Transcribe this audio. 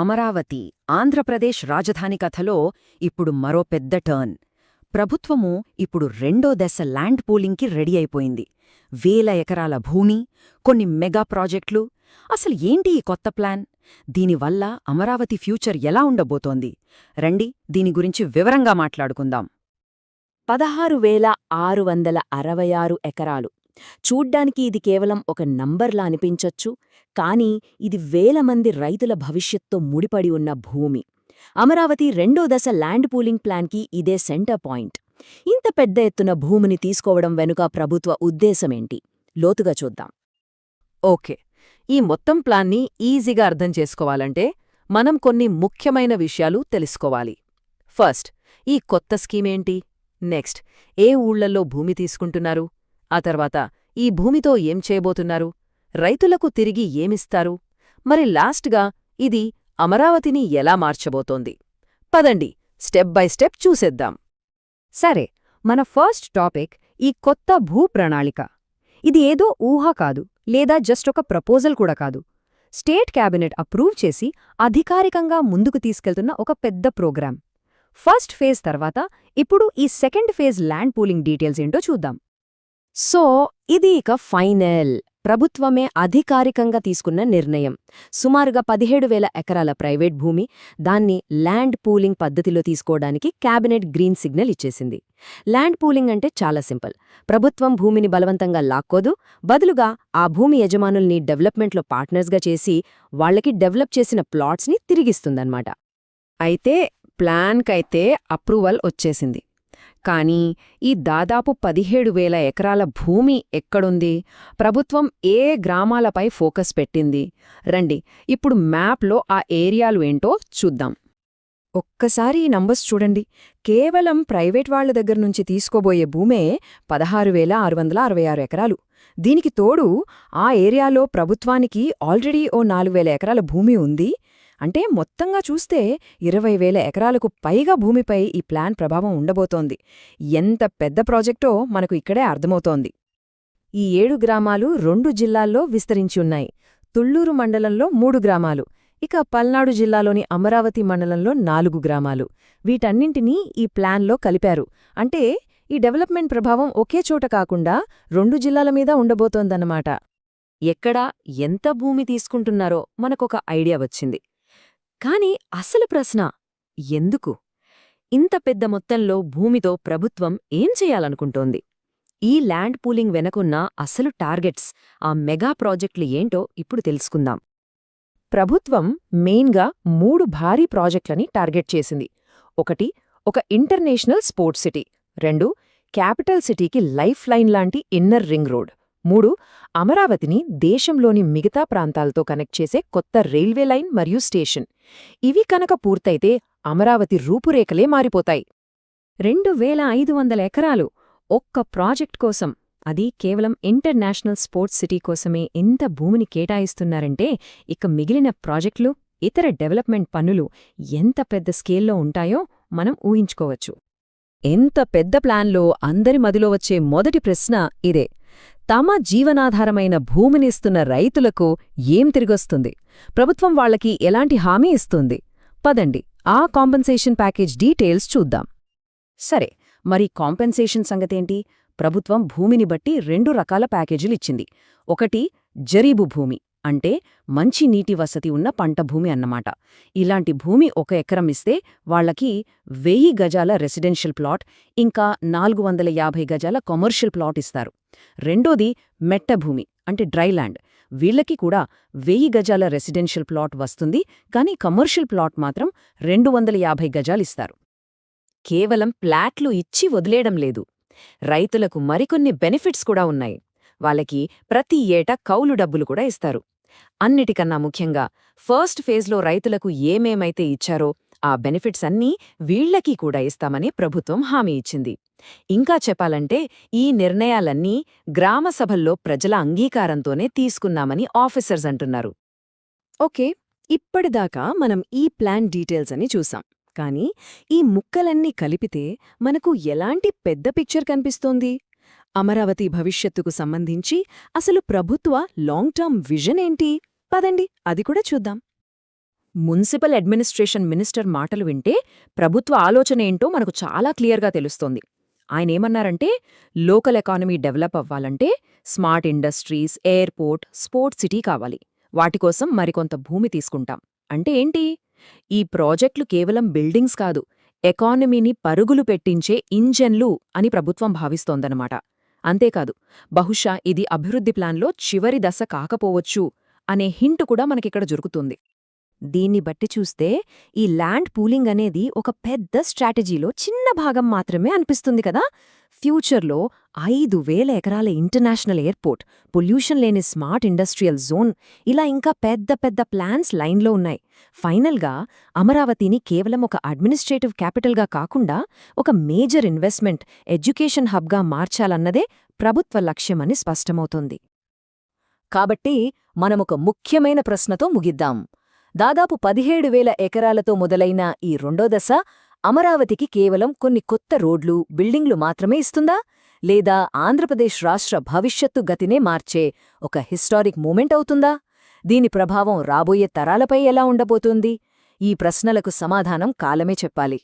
అమరావతి ఆంధ్రప్రదేశ్ రాజధాని కథలో ఇప్పుడు మరో పెద్ద టర్న్. ప్రభుత్వము ఇప్పుడు రెండో దశ ల్యాండ్ పూలింగ్కి రెడీ అయిపోయింది. వేల ఎకరాల భూమి కొన్ని మెగా ప్రాజెక్టులు. అసలు ఏంటి ఈ కొత్త ప్లాన్? దీనివల్ల అమరావతి ఫ్యూచర్ ఎలా ఉండబోతోంది? రండి దీని గురించి వివరంగా మాట్లాడుకుందాం. పదహారు వేల ఆరు వందల అరవై ఆరు ఎకరాలు చూడ్డానికి ఇది కేవలం ఒక నంబర్లా అనిపించొచ్చు కానీ ఇది వేల మంది రైతుల భవిష్యత్తో ముడిపడి ఉన్న భూమి. అమరావతి రెండో దశ ల్యాండ్ పూలింగ్ ప్లాన్కి ఇదే సెంటర్ పాయింట్. ఇంత పెద్ద ఎత్తున భూమిని తీసుకోవడం వెనుక ప్రభుత్వ ఉద్దేశమేంటి? లోతుగా చూద్దాం. ఓకే. ఈ మొత్తం ప్లాన్ని ఈజీగా అర్థం చేసుకోవాలంటే మనం కొన్ని ముఖ్యమైన విషయాలు తెలుసుకోవాలి. ఫస్ట్ ఈ కొత్త స్కీమేంటి నెక్స్ట్ ఏ ఊళ్ళలో భూమి తీసుకుంటున్నారు? ఆ తర్వాత ఈ భూమితో ఏం చేయబోతున్నారు? రైతులకు తిరిగి ఏమిస్తారు? మరి లాస్ట్గా ఇది అమరావతిని ఎలా మార్చబోతోంది? పదండి స్టెప్ బై స్టెప్ చూసేద్దాం. సరే మన ఫస్ట్ టాపిక్ ఈ కొత్త భూ ప్రణాళిక. ఇది ఏదో ఊహ కాదు లేదా జస్ట్ ఒక ప్రపోజల్ కూడా కాదు. స్టేట్ క్యాబినెట్ అప్రూవ్ చేసి అధికారికంగా ముందుకు తీసుకెళ్తున్న ఒక పెద్ద ప్రోగ్రాం ఫస్ట్ ఫేజ్ తర్వాత ఇప్పుడు ఈ second phase land pooling details ఏంటో చూద్దాం. సో ఇది ఇక ఫైనల్. ప్రభుత్వమే అధికారికంగా తీసుకున్న నిర్ణయం. సుమారుగా పదిహేడు వేల ఎకరాల ప్రైవేట్ భూమి దాన్ని ల్యాండ్ పూలింగ్ పద్ధతిలో తీసుకోవడానికి క్యాబినెట్ గ్రీన్ సిగ్నల్ ఇచ్చేసింది. ల్యాండ్ పూలింగ్ అంటే చాలా సింపుల్. ప్రభుత్వం భూమిని బలవంతంగా లాక్కోదు. బదులుగా ఆ భూమి యజమానుల్ని డెవలప్మెంట్లో పార్ట్నర్స్గా చేసి వాళ్ళకి డెవలప్ చేసిన ప్లాట్స్ని తిరిగిస్తుందన్నమాట. అయితే ప్లాన్కైతే అప్రూవల్ వచ్చేసింది. కానీ ఈ దాదాపు పదిహేడు వేల ఎకరాల భూమి ఎక్కడుంది? ప్రభుత్వం ఏ గ్రామాలపై ఫోకస్ పెట్టింది? రండి ఇప్పుడు మ్యాప్లో ఆ ఏరియాలు ఏంటో చూద్దాం. ఒక్కసారి ఈ నంబర్స్ చూడండి. కేవలం ప్రైవేట్ వాళ్ళ దగ్గర నుంచి తీసుకోబోయే భూమే పదహారు వేల ఆరు వందల అరవై ఆరు ఎకరాలు. దీనికి తోడు ఆ ఏరియాలో ప్రభుత్వానికి ఆల్రెడీ ఓ నాలుగు వేల ఎకరాల భూమి ఉంది. అంటే మొత్తంగా చూస్తే ఇరవై వేల ఎకరాలకు పైగా భూమిపై ఈ ప్లాన్ ప్రభావం ఉండబోతోంది. ఎంత పెద్ద ప్రాజెక్టో మనకు ఇక్కడే అర్థమవుతోంది. ఈ ఏడు గ్రామాలు రెండు జిల్లాల్లో విస్తరించి ఉన్నాయి. తుళ్ళూరు మండలంలో మూడు గ్రామాలు. ఇక పల్నాడు జిల్లాలోని అమరావతి మండలంలో నాలుగు గ్రామాలు. వీటన్నింటినీ ఈ ప్లాన్లో కలిపారు. అంటే ఈ డెవలప్మెంట్ ప్రభావం ఒకే చోట కాకుండా రెండు జిల్లాల మీద ఉండబోతోందన్నమాట. ఎక్కడా ఎంత భూమి తీసుకుంటున్నారో మనకొక ఐడియా వచ్చింది. కాని అసలు ప్రశ్న ఎందుకు? ఇంత పెద్ద మొత్తంలో భూమితో ప్రభుత్వం ఏం చేయాలనుకుంటోంది? ఈ ల్యాండ్ పూలింగ్ వెనకున్న అసలు టార్గెట్స్ ఆ మెగా ప్రాజెక్టులు ఏంటో ఇప్పుడు తెలుసుకుందాం. ప్రభుత్వం మెయిన్గా మూడు భారీ ప్రాజెక్టులని టార్గెట్ చేసింది. ఒకటి ఒక ఇంటర్నేషనల్ స్పోర్ట్స్ సిటీ. రెండు క్యాపిటల్ సిటీకి లైఫ్ లైన్ లాంటి ఇన్నర్ రింగ్ రోడ్. మూడు అమరావతిని దేశంలోని మిగతా ప్రాంతాలతో కనెక్ట్ చేసే కొత్త రైల్వే లైన్ మరియు స్టేషన్. ఇవి కనుక పూర్తయితే అమరావతి రూపురేఖలే మారిపోతాయి. రెండు వేల ఐదు వందల ఎకరాలు ఒక్క ప్రాజెక్ట్ కోసం అది కేవలం ఇంటర్నేషనల్ స్పోర్ట్స్ సిటీ కోసమే ఎంత భూమిని కేటాయిస్తున్నారంటే ఇక మిగిలిన ప్రాజెక్టులు ఇతర డెవలప్మెంట్ పనులు ఎంత పెద్ద స్కేల్లో ఉంటాయో మనం ఊహించుకోవచ్చు. ఎంత పెద్ద ప్లాన్లో అందరి మదిలో వచ్చే మొదటి ప్రశ్న ఇదే. తమ జీవనాధారమైన భూమినిస్తున్న రైతులకు ఏం తిరిగొస్తుంది? ప్రభుత్వం వాళ్ళకి ఎలాంటి హామీ ఇస్తుంది? పదండి ఆ కాంపెన్సేషన్ ప్యాకేజ్ డీటెయిల్స్ చూద్దాం. సరే మరి కాంపెన్సేషన్ సంగతేంటి? ప్రభుత్వం భూమిని బట్టి రెండు రకాల ప్యాకేజీలిచ్చింది ఒకటి జరీబు భూమి. అంటే మంచి నీటి వసతి ఉన్న పంట భూమి అన్నమాట. ఇలాంటి భూమి ఒక ఎకరం ఇస్తే వాళ్ళకి వెయ్యి గజాల రెసిడెన్షియల్ ప్లాట్ ఇంకా నాలుగు వందల యాభై గజాల కమర్షియల్ ప్లాట్ ఇస్తారు. రెండోది మెట్ట భూమి అంటే డ్రైల్యాండ్ వీళ్ళకి కూడా వెయ్యి గజాల రెసిడెన్షియల్ ప్లాట్ వస్తుంది కానీ కమర్షియల్ ప్లాట్ మాత్రం రెండు వందల యాభై గజాలిస్తారు కేవలం ప్లాట్లు ఇచ్చి వదిలేయడం లేదు. రైతులకు మరికొన్ని బెనిఫిట్స్ కూడా ఉన్నాయి. వాళ్ళకి ప్రతి ఏటా కౌలు డబ్బులు కూడా ఇస్తారు. అన్నిటికన్నా ముఖ్యంగా ఫస్ట్ ఫేజ్లో రైతులకు ఏమేమైతే ఇచ్చారో ఆ బెనిఫిట్స్ అన్నీ వీళ్ళకి కూడా ఇస్తామని ప్రభుత్వం హామీ ఇచ్చింది. ఇంకా చెప్పాలంటే ఈ నిర్ణయాలన్నీ గ్రామసభల్లో ప్రజల అంగీకారంతోనే తీసుకున్నామని ఆఫీసర్స్ అంటున్నారు. ఓకే ఇప్పటిదాకా మనం ఈ ప్లాన్ డీటెయిల్స్ అని చూసాం. కానీ ఈ ముక్కలన్నీ కలిపితే మనకు ఎలాంటి పెద్ద పిక్చర్ కనిపిస్తోంది? అమరావతి భవిష్యత్తుకు సంబంధించి అసలు ప్రభుత్వ లాంగ్ టర్మ్ విజన్ ఏంటి? పదండి అది కూడా చూద్దాం. మున్సిపల్ అడ్మినిస్ట్రేషన్ మినిస్టర్ మాటలు వింటే ప్రభుత్వ ఆలోచన ఏంటో మనకు చాలా క్లియర్గా తెలుస్తోంది. ఆయనేమన్నారంటే లోకల్ ఎకానమీ డెవలప్ అవ్వాలంటే smart industries airport sports city కావాలి. వాటికోసం మరికొంత భూమి తీసుకుంటాం. అంటే ఏంటి? ఈ ప్రాజెక్టులు కేవలం బిల్డింగ్స్ కాదు ఎకానమీని పరుగులు పెట్టించే ఇంజన్లు అని ప్రభుత్వం భావిస్తోందనమాట అంతేకాదు బహుశా ఇది అభివృద్ధి ప్లాన్లో చివరి దశ కాకపోవచ్చు అనే హింటు కూడా మనకిక్కడ జరుగుతుంది దీన్ని బట్టి చూస్తే ఈ ల్యాండ్ పూలింగ్ అనేది ఒక పెద్ద స్ట్రాటజీలో చిన్న భాగం మాత్రమే అనిపిస్తుంది కదా. ఫ్యూచర్లో ఐదు వేల ఎకరాల ఇంటర్నేషనల్ ఎయిర్పోర్ట్ పొల్యూషన్ లేని స్మార్ట్ ఇండస్ట్రియల్ జోన్ ఇలా ఇంకా పెద్ద పెద్ద ప్లాన్స్ లైన్లో ఉన్నాయి. ఫైనల్గా అమరావతిని కేవలం ఒక అడ్మినిస్ట్రేటివ్ క్యాపిటల్గా కాకుండా ఒక మేజర్ ఇన్వెస్ట్మెంట్ ఎడ్యుకేషన్ హబ్గా మార్చాలన్నదే ప్రభుత్వ లక్ష్యమని స్పష్టమవుతోంది. కాబట్టి మనమొక ముఖ్యమైన ప్రశ్నతో ముగిద్దాం. దాదాపు పదిహేడు వేల ఎకరాలతో మొదలైన ఈ రెండో దశ అమరావతికి కేవలం కొన్ని కొత్త రోడ్లు బిల్డింగ్లు మాత్రమే ఇస్తుందా? లేదా ఆంధ్రప్రదేశ్ రాష్ట్ర భవిష్యత్తు గతినే మార్చే ఒక హిస్టారిక్ మూమెంట్ అవుతుందా? దీని ప్రభావం రాబోయే తరాలపై ఎలా ఉండబోతోంది? ఈ ప్రశ్నలకు సమాధానం కాలమే చెప్పాలి.